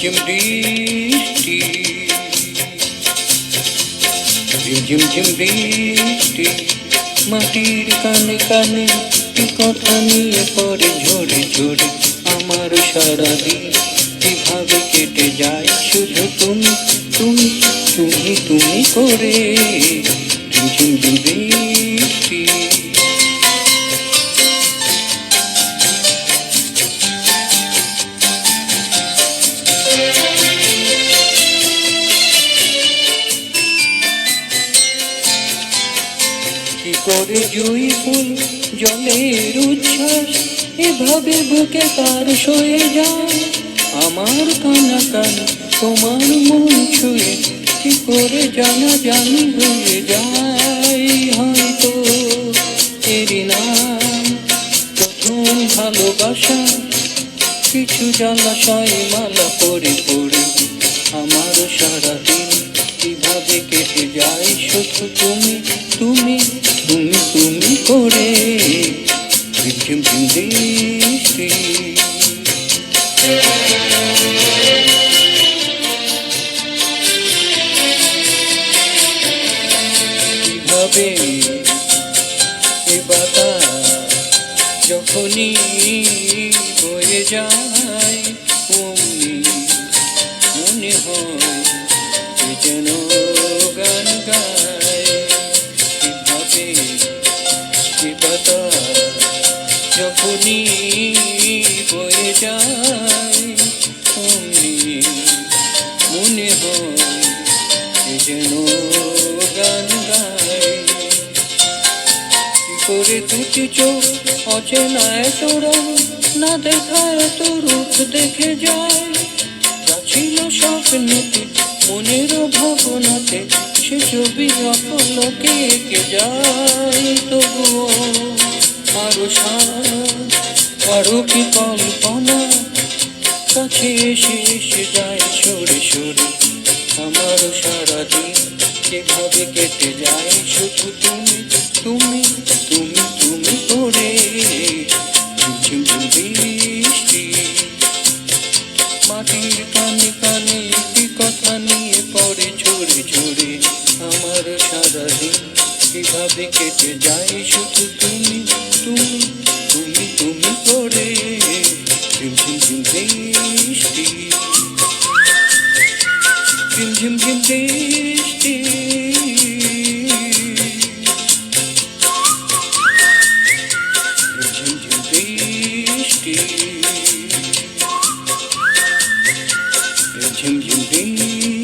ঝিমঝিম বৃষ্টি ঝিমঝিম বৃষ্টি মাটির কানে কানে কি কথা নিয়ে পরে ঝরে ঝরে আমার সারাদিন কীভাবে কেটে যায় শুধু তুমি তুমি তুমি তুমি করে ঝিমঝিম বৃষ্টি করে জুই ফুল, জলের উচ্ছ্বাস, এভাবে বুকে তার সয়ে যায়। আমার কানা কানা, তোমার মন ছুঁয়ে, কি করে জানা জানি হয়ে যায় হয়তো। এরই নাম, প্রথম ভালোবাসা কিছু জলাশয় মালা পড়ে কীভাবে এ বাতাস যখনই যায় অমনি মনে হয় যেন গান গায়। কীভাবে এ বাতাস মনে হয় গান কি করে দুটি অচেনায় না দেখায় তো রূপ দেখে যায় যা ছিল মনের ভাবনাতে, সে ছবি যায়। আরও সার কি কল্পনা কাছে এসে যায়। আমার সারাদিন যেভাবে কেটে যায় শুধু তুমি তুমি তুমি তুমি করে মাটির কানে কানে কি কথা নিয়ে পড়ে ঝরে ঝরে আমার সারাদিন কীভাবে কেটে যায় শুধু তুমি তুমি তুমি তুমি করে நின்